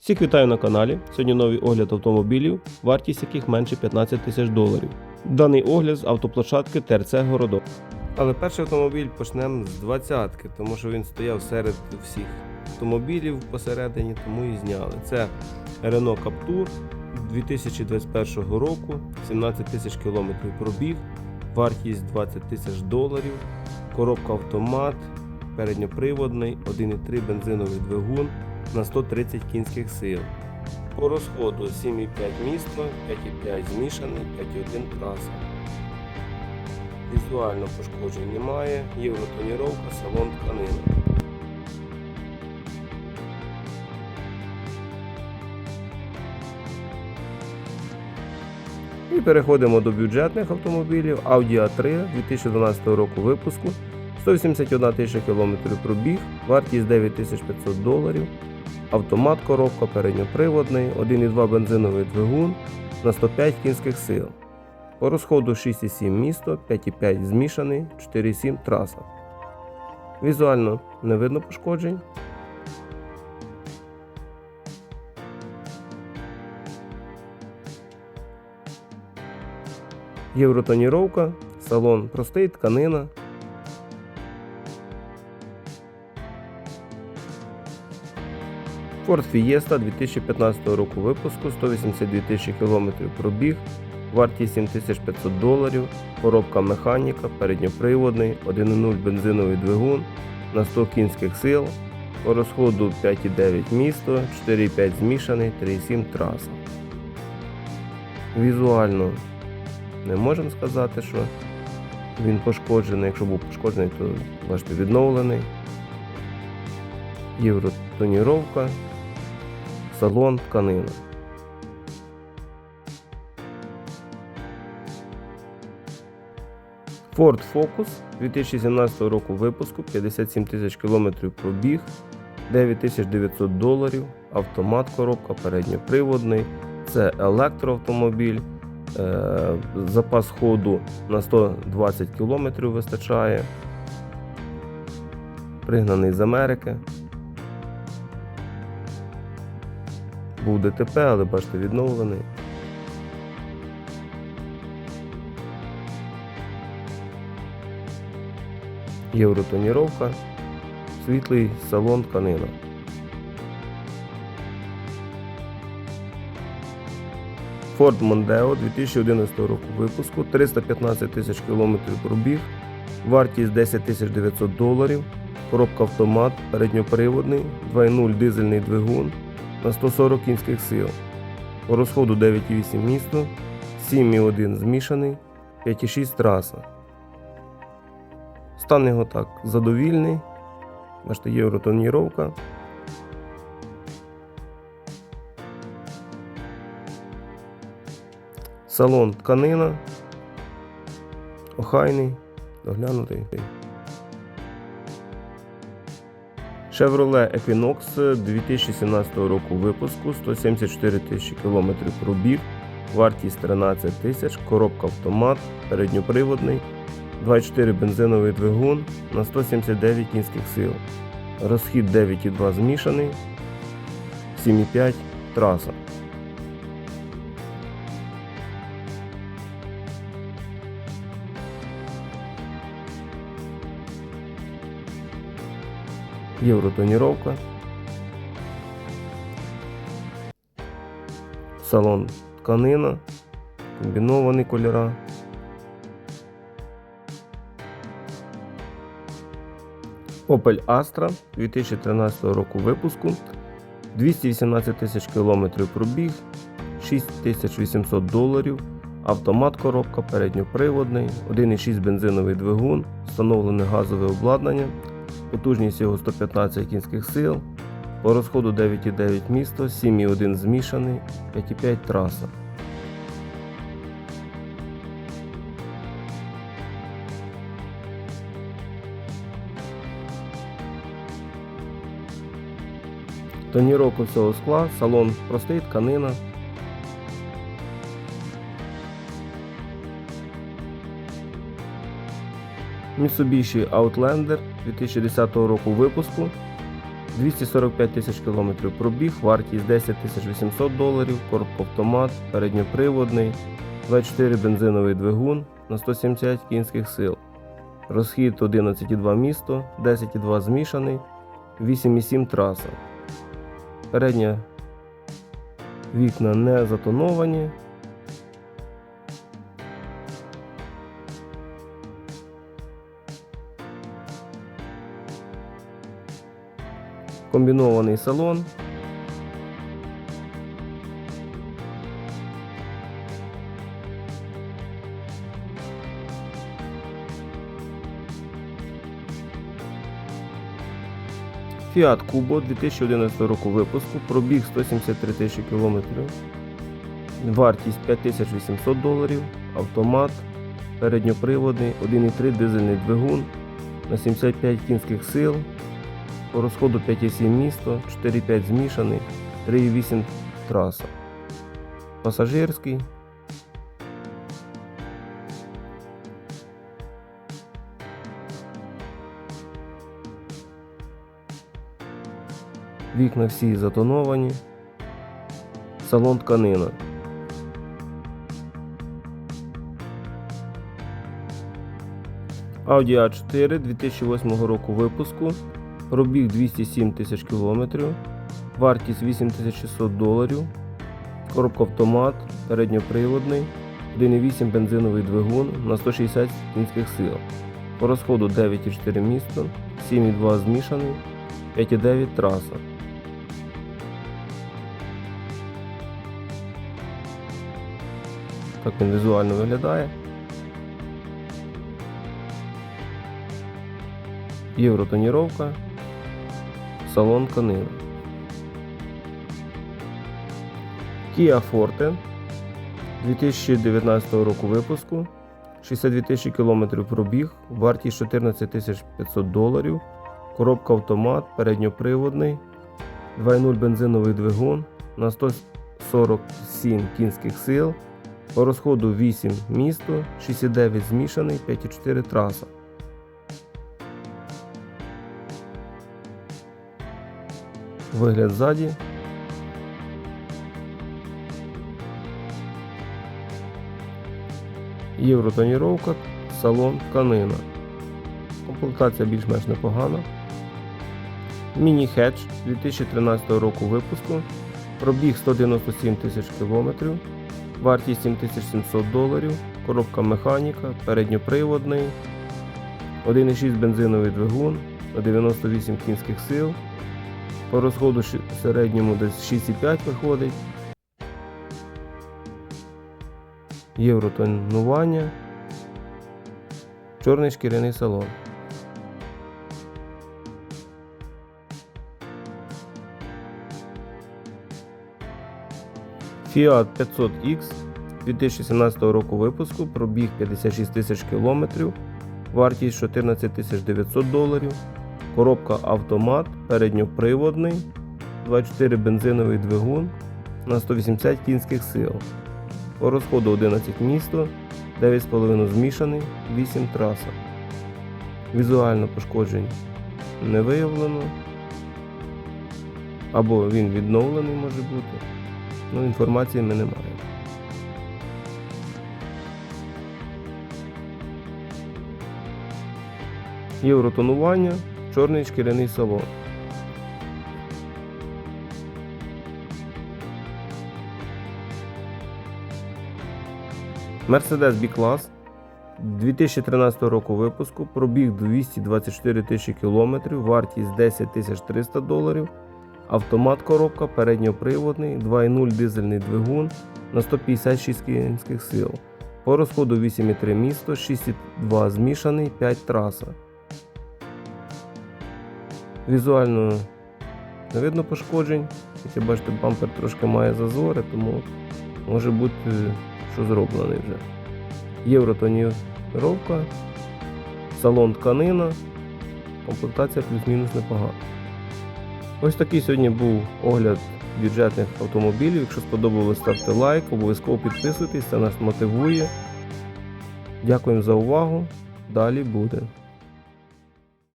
Всіх вітаю на каналі. Сьогодні новий огляд автомобілів, вартість яких менше 15 тисяч доларів. Даний огляд з автоплощадки ТРЦ Городок. Але перший автомобіль почнемо з двадцятки, тому що він стояв серед всіх автомобілів посередині, тому і зняли. Це Renault Captur 2021 року, 17 тисяч кілометрів пробіг, вартість 20 тисяч доларів, коробка автомат, передньоприводний, 1,3 бензиновий двигун на 130 кінських сил. По розходу 7,5 місто, 5,5 змішаний, 5,1 траса. Візуально пошкоджень немає, євротоніровка, салон тканина. І переходимо до бюджетних автомобілів Audi A3 2012 року випуску. 181 тисяча кілометрів пробіг, вартість 9500 доларів, автомат коробка передньоприводний, 1,2 бензиновий двигун на 105 кінських сил. По розходу 6,7 місто, 5,5 змішаний, 4,7 траса. Візуально не видно пошкоджень. Євротоніровка, салон простий, тканина. Ford Fiesta 2015 року випуску, 182 тисячі кілометрів пробіг, вартість 7500 доларів, коробка механіка, передньоприводний, 1.0 бензиновий двигун на 100 кінських сил, по розходу 5,9 місто, 4,5 змішаний, 3,7 траса. Візуально не можемо сказати, що він пошкоджений. Якщо був пошкоджений, то бачите відновлений. Євротоніровка, салон, тканина. Ford Focus 2017 року випуску, 57 тисяч кілометрів пробіг, 9900 доларів, автомат коробка, передньоприводний, це електроавтомобіль, е, запас ходу на 120 км вистачає, пригнаний з Америки. Був ДТП, але бачите, відновлений. Євротоніровка, світлий салон тканина. Ford Mondeo 2011 року випуску, 315 тисяч кілометрів пробіг, вартість 10 тисяч 900 доларів, коробка автомат, передньоприводний, 2.0 дизельний двигун на 140 кінських сил. По розходу 9,8 місто, 7,1 змішаний, 5,6 траса. Стан його так задовільний. Бачите, євротоніровка. Салон тканина. Охайний, доглянутий. Chevrolet Equinox 2017 року випуску 174 тисячі кілометрів пробіг, вартість 13 тисяч, коробка автомат, передньоприводний, 2,4 бензиновий двигун на 179 кінських сил. Розхід 9,2 змішаний, 7,5 траса. Євротоніровка. Салон тканина, комбіновані кольора. Opel Astra 2013 року випуску. 218 тисяч кілометрів пробіг, 6800 доларів, автомат коробка, передньоприводний, 1,6 бензиновий двигун, встановлене газове обладнання, потужність його 115 кінських сил, по розходу 9,9 місто, 7,1 змішаний, 5,5 траса. Тоніровка всього скла, салон простий, тканина. Mitsubishi Outlander 2010 року випуску. 245 тисяч кілометрів пробіг, вартість 10 800 доларів, корпавтомат, передньоприводний, 24 бензиновий двигун на 170 кінських сил. Розхід 11,2 місто, 10,2 змішаний, 8,7 траса. Передня вікна не затоновані. Комбінований салон. Fiat Kubo 2011 року випуску, пробіг 173 тисячі кілометрів, вартість 5800 доларів, автомат, передньоприводний, 1,3 дизельний двигун на 75 кінських сил, по розходу 5,7 місто, 4,5 змішаний, 3,8 траса. Пасажирський. Вікна всі затоновані. Салон тканина. Audi A4 2008 року випуску. Пробіг 207 тисяч кілометрів. Вартість 8600 доларів. Коробка автомат, передньоприводний, 1,8 бензиновий двигун на 160 кінських сил. По розходу 9,4 місто, 7,2 змішаний, 5,9 траса. Так він візуально виглядає. Євротоніровка, салон тканина. Kia Forte 2019 року випуску. 62 тисячі кілометрів пробіг, вартість 14 тисяч 500 доларів, коробка автомат, передньоприводний, 2.0 бензиновий двигун на 147 кінських сил, по розходу 8 місто, 6,9 змішаний, 5,4 траса. Вигляд ззаді. Євротоніровка, салон, тканина. Комплектація більш-менш непогана. Міні-хедж 2013 року випуску. Пробіг 197 тисяч кілометрів. Вартість 7700 доларів. Коробка механіка, передньоприводний. 1,6 бензиновий двигун 98 кінських сил. По розходу середньому десь 6,5 виходить. Євротонування. Чорний шкіряний салон. Fiat 500X 2017 року випуску, пробіг 56 тисяч кілометрів, вартість 14 тисяч 900 доларів, коробка автомат, передньоприводний, 24 бензиновий двигун на 180 кінських сил. По розходу 11 місто, 9,5 змішаний, 8 траса. Візуально пошкоджень не виявлено. Або він відновлений може бути. Ну, інформації ми не маємо. Євротонування, чорний шкіряний салон. Mercedes B-Class 2013 року випуску, пробіг 224 тисячі кілометрів, вартість 10 тисяч 300 доларів, автомат коробка, передньоприводний, 2.0 дизельний двигун на 156 кінських сил. По розходу 8,3 місто, 6,2 змішаний, 5 траса. Візуально не видно пошкоджень. Як бачите, бампер трошки має зазори, тому може бути, що зроблений вже. Євротоніровка, салон тканина, комплектація плюс-мінус непогана. Ось такий сьогодні був огляд бюджетних автомобілів. Якщо сподобалось, ставте лайк, обов'язково підписуйтесь, це нас мотивує. Дякуємо за увагу. Далі буде.